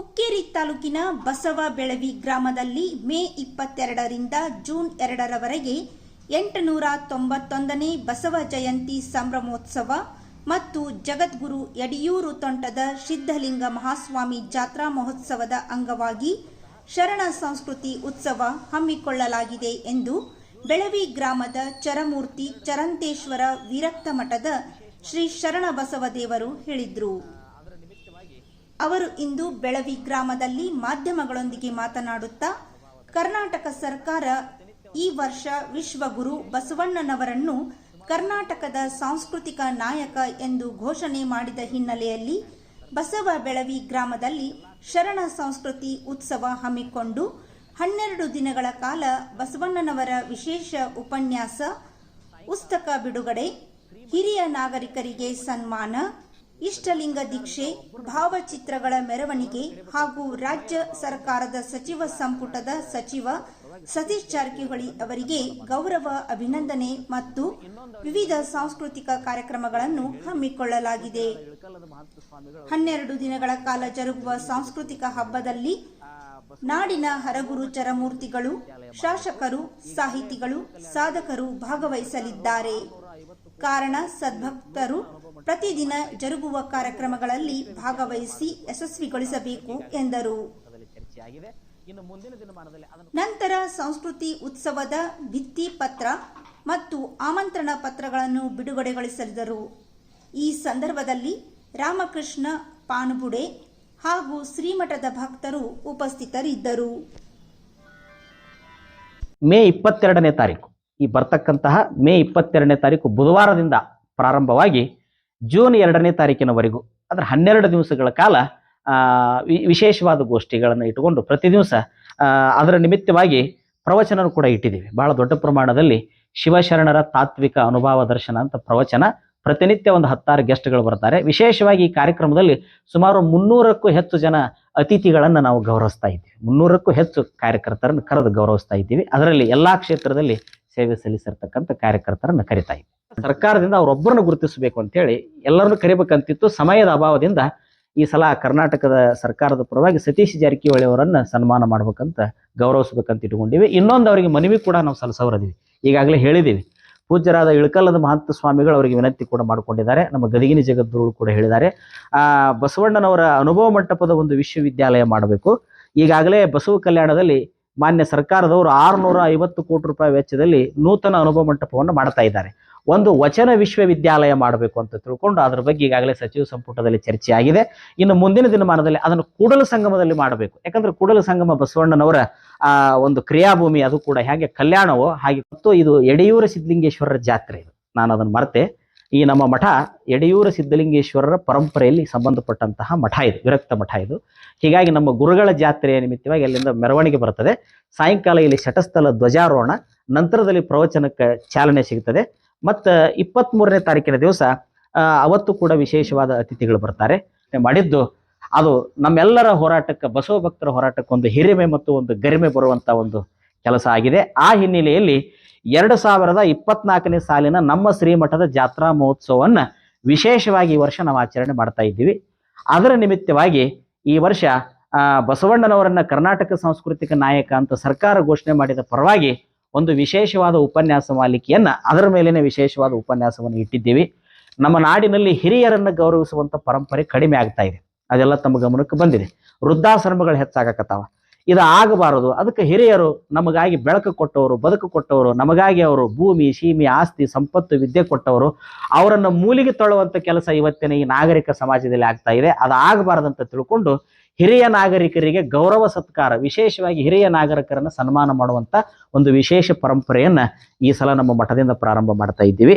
ಹುಕ್ಕೇರಿ ತಾಲೂಕಿನ ಬಸವ ಬೆಳವಿ ಗ್ರಾಮದಲ್ಲಿ ಮೇ ಇಪ್ಪತ್ತೆರಡರಿಂದ ಜೂನ್ ಎರಡರವರೆಗೆ ಎಂಟುನೂರ ತೊಂಬತ್ತೊಂದನೇ ಬಸವ ಜಯಂತಿ ಸಂಭ್ರಮೋತ್ಸವ ಮತ್ತು ಜಗದ್ಗುರು ಯಡಿಯೂರು ತೋಂಟದ ಸಿದ್ಧಲಿಂಗ ಮಹಾಸ್ವಾಮಿ ಜಾತ್ರಾ ಮಹೋತ್ಸವದ ಅಂಗವಾಗಿ ಶರಣ ಸಂಸ್ಕೃತಿ ಉತ್ಸವ ಹಮ್ಮಿಕೊಳ್ಳಲಾಗಿದೆ ಎಂದು ಬೆಳವಿ ಗ್ರಾಮದ ಚರಮೂರ್ತಿ ಚರಂತೇಶ್ವರ ವಿರಕ್ತ ಮಠದ ಶ್ರೀ ಶರಣ ಬಸವದೇವರು ಹೇಳಿದರು. ಅವರು ಇಂದು ಬೆಳವಿ ಗ್ರಾಮದಲ್ಲಿ ಮಾಧ್ಯಮಗಳೊಂದಿಗೆ ಮಾತನಾಡುತ್ತಾ, ಕರ್ನಾಟಕ ಸರ್ಕಾರ ಈ ವರ್ಷ ವಿಶ್ವಗುರು ಬಸವಣ್ಣನವರನ್ನು ಕರ್ನಾಟಕದ ಸಾಂಸ್ಕೃತಿಕ ನಾಯಕ ಎಂದು ಘೋಷಣೆ ಮಾಡಿದ ಹಿನ್ನೆಲೆಯಲ್ಲಿ ಬಸವ ಬೆಳವಿ ಗ್ರಾಮದಲ್ಲಿ ಶರಣ ಸಂಸ್ಕೃತಿ ಉತ್ಸವ ಹಮ್ಮಿಕೊಂಡು ಹನ್ನೆರಡು ದಿನಗಳ ಕಾಲ ಬಸವಣ್ಣನವರ ವಿಶೇಷ ಉಪನ್ಯಾಸ ಪುಸ್ತಕ ಬಿಡುಗಡೆ, ಹಿರಿಯ ನಾಗರಿಕರಿಗೆ ಸನ್ಮಾನ ಇಷ್ಟಲಿಂಗ ದೀಕ್ಷೆ, ಭಾವಚಿತ್ರಗಳ ಮೆರವಣಿಗೆ ಹಾಗೂ ರಾಜ್ಯ ಸರ್ಕಾರದ ಸಚಿವ ಸಂಪುಟದ ಸಚಿವ ಸತೀಶ್ ಜಾರಕಿಹೊಳಿ ಅವರಿಗೆ ಗೌರವ, ಅಭಿನಂದನೆ ಮತ್ತು ವಿವಿಧ ಸಾಂಸ್ಕೃತಿಕ ಕಾರ್ಯಕ್ರಮಗಳನ್ನು ಹಮ್ಮಿಕೊಳ್ಳಲಾಗಿದೆ. ಹನ್ನೆರಡು ದಿನಗಳ ಕಾಲ ಜರುಗುವ ಸಾಂಸ್ಕೃತಿಕ ಹಬ್ಬದಲ್ಲಿ ನಾಡಿನ ಹರಗುರು ಚರಮೂರ್ತಿಗಳು, ಶಾಸಕರು, ಸಾಹಿತಿಗಳು, ಸಾಧಕರು ಭಾಗವಹಿಸಲಿದ್ದಾರೆ. ಕಾರಣ ಸದ್ಭಕ್ತರು ಪ್ರತಿದಿನ ಜರುಗುವ ಕಾರ್ಯಕ್ರಮಗಳಲ್ಲಿ ಭಾಗವಹಿಸಿ ಯಶಸ್ವಿಗೊಳಿಸಬೇಕು ಎಂದರು. ನಂತರ ಸಂಸ್ಕೃತಿ ಉತ್ಸವದ ಭಿತ್ತಿ ಪತ್ರ ಮತ್ತು ಆಮಂತ್ರಣ ಪತ್ರಗಳನ್ನು ಬಿಡುಗಡೆಗೊಳಿಸಲಿದರು. ಈ ಸಂದರ್ಭದಲ್ಲಿ ರಾಮಕೃಷ್ಣ ಪಾನುಬುಡೆ ಹಾಗೂ ಶ್ರೀಮಠದ ಭಕ್ತರು ಉಪಸ್ಥಿತರಿದ್ದರು. ಮೇ ಇಪ್ಪತ್ತೆರಡನೇ ತಾರೀಕು. ಈ ಬರ್ತಕ್ಕಂತಹ ಮೇ ಇಪ್ಪತ್ತೆರಡನೇ ತಾರೀಕು ಬುಧವಾರದಿಂದ ಪ್ರಾರಂಭವಾಗಿ ಜೂನ್ ಎರಡನೇ ತಾರೀಕಿನವರೆಗೂ, ಅಂದ್ರೆ ಹನ್ನೆರಡು ದಿವಸಗಳ ಕಾಲ ವಿಶೇಷವಾದ ಗೋಷ್ಠಿಗಳನ್ನು ಇಟ್ಟುಕೊಂಡು ಪ್ರತಿ ದಿವಸ ಅದರ ನಿಮಿತ್ತವಾಗಿ ಪ್ರವಚನ ಕೂಡ ಇಟ್ಟಿದ್ದೀವಿ. ಬಹಳ ದೊಡ್ಡ ಪ್ರಮಾಣದಲ್ಲಿ ಶಿವಶರಣರ ತಾತ್ವಿಕ ಅನುಭವ ದರ್ಶನ ಅಂತ ಪ್ರವಚನ ಪ್ರತಿನಿತ್ಯ ಒಂದು ಹತ್ತಾರು ಗೆಸ್ಟ್ಗಳು ಬರ್ತಾರೆ. ವಿಶೇಷವಾಗಿ ಈ ಕಾರ್ಯಕ್ರಮದಲ್ಲಿ ಸುಮಾರು ಮುನ್ನೂರಕ್ಕೂ ಹೆಚ್ಚು ಜನ ಅತಿಥಿಗಳನ್ನು ನಾವು ಗೌರವಿಸ್ತಾ ಇದ್ದೀವಿ. ಮುನ್ನೂರಕ್ಕೂ ಹೆಚ್ಚು ಕಾರ್ಯಕರ್ತರನ್ನು ಕರೆದು ಗೌರವಿಸ್ತಾ ಇದ್ದೀವಿ. ಅದರಲ್ಲಿ ಎಲ್ಲಾ ಕ್ಷೇತ್ರದಲ್ಲಿ ಸೇವೆ ಸಲ್ಲಿಸಿರ್ತಕ್ಕಂಥ ಕಾರ್ಯಕರ್ತರನ್ನು ಕರಿತಾ ಸರ್ಕಾರದಿಂದ ಸರ್ಕಾರದಿಂದ ಅವರೊಬ್ಬರನ್ನು ಗುರುತಿಸಬೇಕು ಅಂತೇಳಿ ಎಲ್ಲರನ್ನು ಕರಿಬೇಕಂತಿತ್ತು. ಸಮಯದ ಅಭಾವದಿಂದ ಈ ಸಲ ಕರ್ನಾಟಕದ ಸರ್ಕಾರದ ಪರವಾಗಿ ಸತೀಶ್ ಜಾರಕಿಹೊಳಿ ಅವರನ್ನ ಸನ್ಮಾನ ಮಾಡ್ಬೇಕಂತ ಗೌರವಿಸ್ಬೇಕಂತ ಇಟ್ಕೊಂಡಿವಿ ಇನ್ನೊಂದು ಅವರಿಗೆ ಮನವಿ ಕೂಡ ನಾವು ಸಲ್ಲಿಸವರದಿವಿ ಈಗಾಗಲೇ ಹೇಳಿದ್ದೀವಿ ಪೂಜ್ಯರಾದ ಇಳಕಲ್ಲದ ಮಹಂತ ಸ್ವಾಮಿಗಳು ಅವರಿಗೆ ವಿನಂತಿ ಕೂಡ ಮಾಡಿಕೊಂಡಿದ್ದಾರೆ. ನಮ್ಮ ಗದಗಿನಿ ಜಗದ್ಗುರುಗಳು ಕೂಡ ಹೇಳಿದ್ದಾರೆ. ಆ, ಬಸವಣ್ಣನವರ ಅನುಭವ ಮಂಟಪದ ಒಂದು ವಿಶ್ವವಿದ್ಯಾಲಯ ಮಾಡಬೇಕು. ಈಗಾಗಲೇ ಬಸವ ಕಲ್ಯಾಣದಲ್ಲಿ ಮಾನ್ಯ ಸರ್ಕಾರದವರು ಆರುನೂರ ಐವತ್ತು ಕೋಟಿ ರೂಪಾಯಿ ವೆಚ್ಚದಲ್ಲಿ ನೂತನ ಅನುಭವ ಮಂಟಪವನ್ನು ಮಾಡ್ತಾ ಇದ್ದಾರೆ. ಒಂದು ವಚನ ವಿಶ್ವವಿದ್ಯಾಲಯ ಮಾಡಬೇಕು ಅಂತ ತಿಳ್ಕೊಂಡು ಅದ್ರ ಬಗ್ಗೆ ಈಗಾಗಲೇ ಸಚಿವ ಸಂಪುಟದಲ್ಲಿ ಚರ್ಚೆ ಆಗಿದೆ ಇನ್ನು ಮುಂದಿನ ದಿನಮಾನದಲ್ಲಿ ಅದನ್ನು ಕೂಡಲ ಸಂಗಮದಲ್ಲಿ ಮಾಡಬೇಕು. ಯಾಕಂದ್ರೆ ಕೂಡಲ ಸಂಗಮ ಬಸವಣ್ಣನವರ, ಆ, ಒಂದು ಕ್ರಿಯಾಭೂಮಿ ಅದು ಕೂಡ ಹೇಗೆ ಕಲ್ಯಾಣವೋ ಹಾಗೆ ಮತ್ತು ಇದು ಯಡಿಯೂರ ಸಿದ್ಧಲಿಂಗೇಶ್ವರರ ಜಾತ್ರೆ ನಾನು ಅದನ್ನು ಮರೆತೆ. ಈ ನಮ್ಮ ಮಠ ಯಡಿಯೂರ ಸಿದ್ಧಲಿಂಗೇಶ್ವರರ ಪರಂಪರೆಯಲ್ಲಿ ಸಂಬಂಧಪಟ್ಟಂತಹ ಮಠ ಇದು, ವಿರಕ್ತ ಮಠ ಇದು. ಹೀಗಾಗಿ ನಮ್ಮ ಗುರುಗಳ ಜಾತ್ರೆಯ ನಿಮಿತ್ತವಾಗಿ ಅಲ್ಲಿಂದ ಮೆರವಣಿಗೆ ಬರ್ತದೆ ಸಾಯಂಕಾಲ ಇಲ್ಲಿ ಶಟಸ್ಥಲ ಧ್ವಜಾರೋಹಣ, ನಂತರದಲ್ಲಿ ಪ್ರವಚನಕ್ಕೆ ಚಾಲನೆ ಸಿಗ್ತದೆ. ಮತ್ತು ಇಪ್ಪತ್ತ್ಮೂರನೇ ತಾರೀಕಿನ ದಿವಸ ಅವತ್ತು ಕೂಡ ವಿಶೇಷವಾದ ಅತಿಥಿಗಳು ಬರ್ತಾರೆ. ಮಾಡಿದ್ದು, ಅದು ನಮ್ಮೆಲ್ಲರ ಹೋರಾಟಕ್ಕೆ, ಬಸವ ಭಕ್ತರ ಹೋರಾಟಕ್ಕೆ ಒಂದು ಹಿರಿಮೆ ಮತ್ತು ಒಂದು ಗರಿಮೆ ಬರುವಂಥ ಒಂದು ಕೆಲಸ ಆಗಿದೆ. ಆ ಹಿನ್ನೆಲೆಯಲ್ಲಿ ಎರಡು ಸಾವಿರದ ಇಪ್ಪತ್ನಾಲ್ಕನೇ ಸಾಲಿನ ನಮ್ಮ ಶ್ರೀಮಠದ ಜಾತ್ರಾ ಮಹೋತ್ಸವವನ್ನು ವಿಶೇಷವಾಗಿ ಈ ವರ್ಷ ನಾವು ಆಚರಣೆ ಮಾಡ್ತಾ ಇದ್ದೀವಿ. ಅದರ ನಿಮಿತ್ತವಾಗಿ ಈ ವರ್ಷ ಬಸವಣ್ಣನವರನ್ನ ಕರ್ನಾಟಕ ಸಾಂಸ್ಕೃತಿಕ ನಾಯಕ ಅಂತ ಸರ್ಕಾರ ಘೋಷಣೆ ಮಾಡಿದ ಪರವಾಗಿ ಒಂದು ವಿಶೇಷವಾದ ಉಪನ್ಯಾಸ ಮಾಲಿಕೆಯನ್ನ ಅದರ ಮೇಲೇನೆ ವಿಶೇಷವಾದ ಉಪನ್ಯಾಸವನ್ನು ಇಟ್ಟಿದ್ದೀವಿ. ನಮ್ಮ ನಾಡಿನಲ್ಲಿ ಹಿರಿಯರನ್ನ ಗೌರವಿಸುವಂತ ಪರಂಪರೆ ಕಡಿಮೆ ಆಗ್ತಾ ಇದೆ. ಅದೆಲ್ಲ ತಮ್ಮ ಗಮನಕ್ಕೆ ಬಂದಿದೆ. ವೃದ್ಧಾಶ್ರಮಗಳು ಹೆಚ್ಚಾಗಕತ್ತಾವ. ಇದು ಆಗಬಾರದು ಅದಕ್ಕೆ ಹಿರಿಯರು ನಮಗಾಗಿ ಬೆಳಕು ಕೊಟ್ಟವರು, ಬದುಕು ಕೊಟ್ಟವರು, ನಮಗಾಗಿ ಅವರು ಭೂಮಿ, ಸೀಮೆ, ಆಸ್ತಿ, ಸಂಪತ್ತು, ವಿದ್ಯೆ ಕೊಟ್ಟವರು, ಅವರನ್ನು ಮೂಲಿಗೆ ತೊಳುವಂಥ ಕೆಲಸ ಇವತ್ತಿನ ಈ ನಾಗರಿಕ ಸಮಾಜದಲ್ಲಿ ಆಗ್ತಾ ಇದೆ. ಅದು ಆಗಬಾರದಂತ ತಿಳ್ಕೊಂಡು ಹಿರಿಯ ನಾಗರಿಕರಿಗೆ ಗೌರವ, ಸತ್ಕಾರ, ವಿಶೇಷವಾಗಿ ಹಿರಿಯ ನಾಗರಿಕರನ್ನು ಸನ್ಮಾನ ಮಾಡುವಂಥ ಒಂದು ವಿಶೇಷ ಪರಂಪರೆಯನ್ನು ಈ ಸಲ ನಮ್ಮ ಮಠದಿಂದ ಪ್ರಾರಂಭ ಮಾಡ್ತಾ ಇದ್ದೀವಿ.